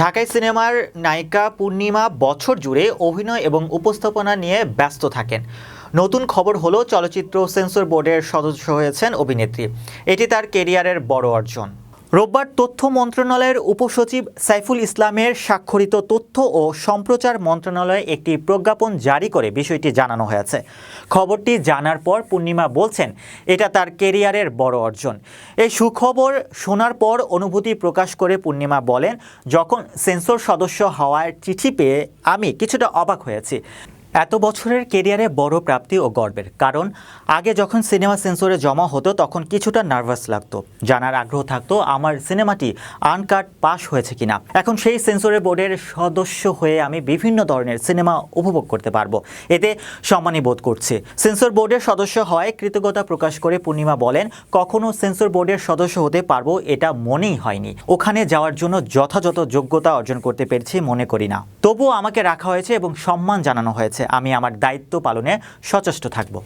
ঢাকাই সিনেমার নায়িকা পূর্ণিমা বছর জুড়ে অভিনয় এবং উপস্থাপনা নিয়ে ব্যস্ত থাকেন। নতুন খবর হলো চলচ্চিত্র সেন্সর বোর্ডের সদস্য হয়েছেন অভিনেত্রী। এটি তার কেরিয়ারের বড় অর্জন। রোববার তথ্য মন্ত্রণালয়ের উপসচিব সাইফুল ইসলামের স্বাক্ষরিত তথ্য ও সম্প্রচার মন্ত্রণালয়ে একটি প্রজ্ঞাপন জারি করে বিষয়টি জানানো হয়েছে। খবরটি জানার পর পূর্ণিমা বলছেন, এটা তার কেরিয়ারের বড় অর্জন। এই সুখবর শোনার পর অনুভূতি প্রকাশ করে পূর্ণিমা বলেন, যখন সেন্সর সদস্য হওয়ার চিঠি পেয়ে আমি কিছুটা অবাক হয়েছি। এত বছরের কেরিয়ারে বড় প্রাপ্তি ও গর্বের। কারণ, আগে যখন সিনেমা সেন্সরে জমা হতো, তখন কিছুটা নার্ভাস লাগতো। জানার আগ্রহ থাকতো, আমার সিনেমাটি আনকাট পাস হয়েছে কিনা। এখন সেই সেন্সরের বোর্ডের সদস্য হয়ে আমি বিভিন্ন ধরনের সিনেমা উপভোগ করতে পারব। এতে সম্মানী বোধ করছি। সেন্সর বোর্ডের সদস্য হয় কৃতজ্ঞতা প্রকাশ করে পূর্ণিমা বলেন, কখনো সেন্সর বোর্ডের সদস্য হতে পারব, এটা মনেই হয়নি। ওখানে যাওয়ার জন্য যথাযথ যোগ্যতা অর্জন করতে পেরেছি, মনে করি না। তবুও আমাকে রাখা হয়েছে এবং সম্মান জানানো হয়েছে। আমি আমার দায়িত্ব পালনে সচেষ্ট থাকব।